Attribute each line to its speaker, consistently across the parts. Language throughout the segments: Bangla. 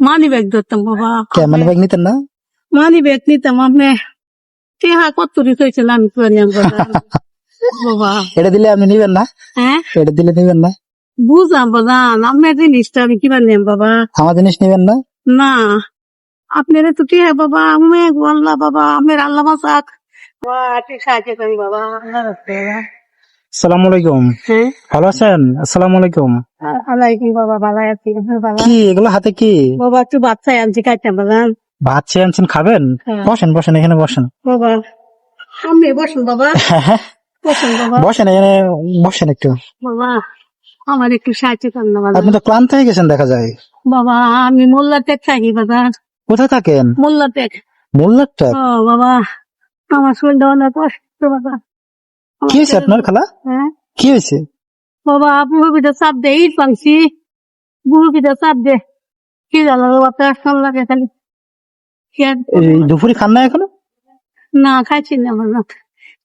Speaker 1: মানি ব্যাগ ধরতাম বাবা।
Speaker 2: কে মানে ব্যাগ নিতেন না?
Speaker 1: মানি ব্যাগ নিতাম আপনি টেহা কত রিখেছিল আমি বাবা।
Speaker 2: এটা দিলে আপনি নিবেন না?
Speaker 1: হ্যাঁ?
Speaker 2: এটা দিলে নিবেন না?
Speaker 1: বুঝলাম বাবা। আমার জিনিসটা আমি কিবা নিলাম বাবা?
Speaker 2: আমার জিনিস নিবেন না?
Speaker 1: না। আপনার তো টেহা বাবা। আমি আল্লাহ বাবা। আমের আল্লাহ মাসাক। বাবা ঠিক সাহায্য করি বাবা। আল্লাহ রাখতে বাবা
Speaker 2: সালাম আলাইকুম।
Speaker 1: হ্যাঁ।
Speaker 2: ভালো আছেন? আসসালামু আলাইকুম।
Speaker 1: আলাইকুম বাবা ভালো আছি।
Speaker 2: কি এগুলো হাতে কি?
Speaker 1: বাবা একটু আনছি খাইতাম বাবা
Speaker 2: ভাত চেয়ে আনছেন খাবেন?
Speaker 1: হ্যাঁ।
Speaker 2: বসেন বসেন এখানে বসেন।
Speaker 1: বাবা সামনে বসুন বাবা। বসুন বাবা।
Speaker 2: বসেন এখানে বসেন একটু।
Speaker 1: বাবা আমার একটু সাহায্য করেন বাবা।
Speaker 2: আপনি তো ক্লান্ত হয়ে গেছেন দেখা যায়।
Speaker 1: বাবা আমি মোল্লা টেক থাকি বাবা।
Speaker 2: কোথায় থাকেন?
Speaker 1: মোল্লা টেক? ও বাবা আমার শরীরটা অনেক কষ্ট বাবা।
Speaker 2: কি হয়েছে
Speaker 1: শরীর-
Speaker 2: আপনার খালা?
Speaker 1: হ্যাঁ
Speaker 2: কি হয়েছে?
Speaker 1: বাবা বুড়ো পিঠা চাপ দে ইট পাংছি বুড়ো পিঠা চাপ দে কি জানো বাবা পেট লাগে খালি।
Speaker 2: দুপুরে খান না এখনও?
Speaker 1: না খাইছি না বাবা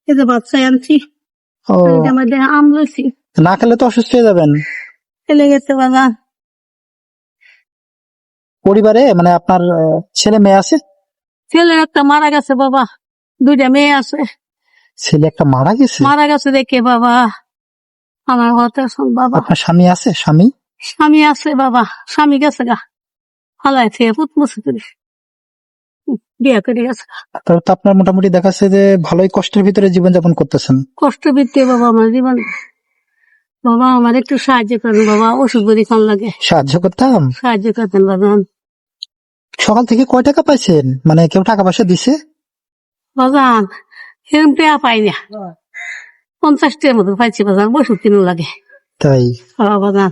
Speaker 1: এই যে বাচ্চা আনছি।
Speaker 2: ও।
Speaker 1: আম লইছি।
Speaker 2: না খেলে তো অসুস্থ হয়ে যাবেন।
Speaker 1: চলে গেছে বাবা।
Speaker 2: পরিবারে মানে আপনার ছেলে মেয়ে আছে?
Speaker 1: ছেলে একটা মারা গেছে বাবা। দুইটা মেয়ে আছে।
Speaker 2: ছেলে একটা মারা গেছে?
Speaker 1: মারা গেছে দেখে বাবা। আমার হতে শোন বাবা।
Speaker 2: আপনার স্বামী আছে? স্বামী?
Speaker 1: স্বামী আছে বাবা। স্বামী গেছে গা। হালাই থেকে পুত মুছে করে বিয়ে করে গেছে।
Speaker 2: তাহলে তো আপনার মোটামুটি দেখাচ্ছে যে ভালোই কষ্টের ভিতরে জীবনযাপন করতেছেন।
Speaker 1: কষ্ট বৃত্তি বাবা আমার জীবন। বাবা আমার একটু সাহায্য করেন বাবা ওষুধ বড়ি খান লাগে।
Speaker 2: সাহায্য করতাম?
Speaker 1: সাহায্য করতেন বাবা।
Speaker 2: সকাল থেকে কয় টাকা পাইছেন? মানে কেউ টাকা পয়সা দিছে?
Speaker 1: বাজান এরকম টেয়া পাই না। মতো পাইছি বাজান ওষুধ কিনো লাগে।
Speaker 2: তাই?
Speaker 1: বাবা বাজান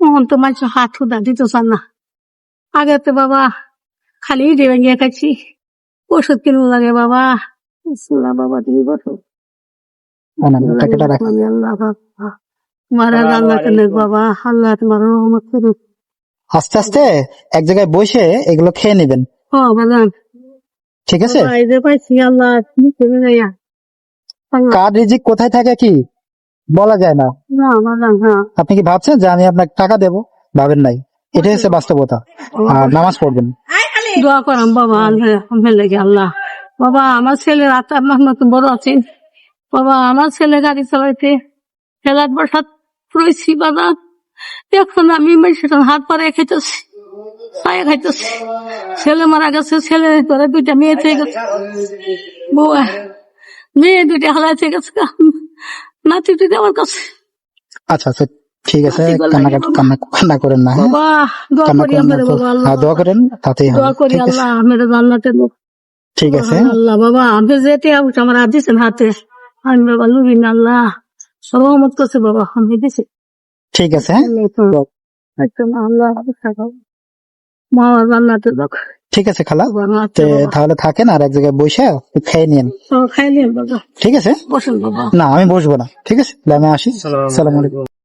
Speaker 1: এখন তো মানুষ হাত হুদা দিতে চান না। আগে তো বাবা খালি ইডে ভেঙে খাচ্ছি ওষুধ কিনো লাগে বাবা। বিসমিল্লাহ বাবা তুমি বসো।
Speaker 2: আস্তে আস্তে এক জায়গায় বসে এগুলো খেয়ে নেবেন।
Speaker 1: ও বাজান।
Speaker 2: ঠিক আছে? কার রিজিক কোথায় থাকে কি? বলা যায় না।
Speaker 1: হ্যাঁ
Speaker 2: আপনি কি ভাবছেন যে আমি আপনাকে টাকা দেব? ভাবেন নাই। এটাই হচ্ছে বাস্তবতা। আর নামাজ পড়বেন।
Speaker 1: দোয়া করাম বাবা আল্লাহ লেগে আল্লাহ বাবা আমার ছেলের আত্মা আমার মতো বড় আছেন বাবা আমার ছেলে গাড়ি চালাইতে খেলার বসাত রয়েছি বাবা। এখন আমি সেটা হাত পারে খাইতেছি ছায়া খাইতেছি ছেলে মারা গেছে ছেলে ঘরে দুইটা মেয়ে থেকে গেছে। মেয়ে দুইটা থেকে গেছে নাতি দুইটা আমার কাছে।
Speaker 2: আচ্ছা আচ্ছা ঠিক আছে
Speaker 1: নাতি
Speaker 2: কান্না কান্না কান্না করেন না হ্যাঁ?
Speaker 1: দোয়া
Speaker 2: করেন
Speaker 1: আল্লাহ
Speaker 2: হ্যাঁ, তাতেই
Speaker 1: দোয়া করি
Speaker 2: ঠিক আছে?
Speaker 1: আল্লাহ আমার জান্নাতে লোক
Speaker 2: ঠিক আছে
Speaker 1: আল্লাহ বাবা আমি যেতে আউট আমার হাত আমি বাবা আল্লাহ। সহমত করছে বাবা আমি দিছি।
Speaker 2: ঠিক আছে হ্যাঁ?
Speaker 1: একদম আল্লাহ। জান্নাতে
Speaker 2: ঠিক আছে খালা। তাহলে থাকেন আর এক জায়গায় বসে খেয়ে নিন ঠিক আছে? না আমি বসবো না। ঠিক আছে? আমি আসি। সালাম আলাইকুম।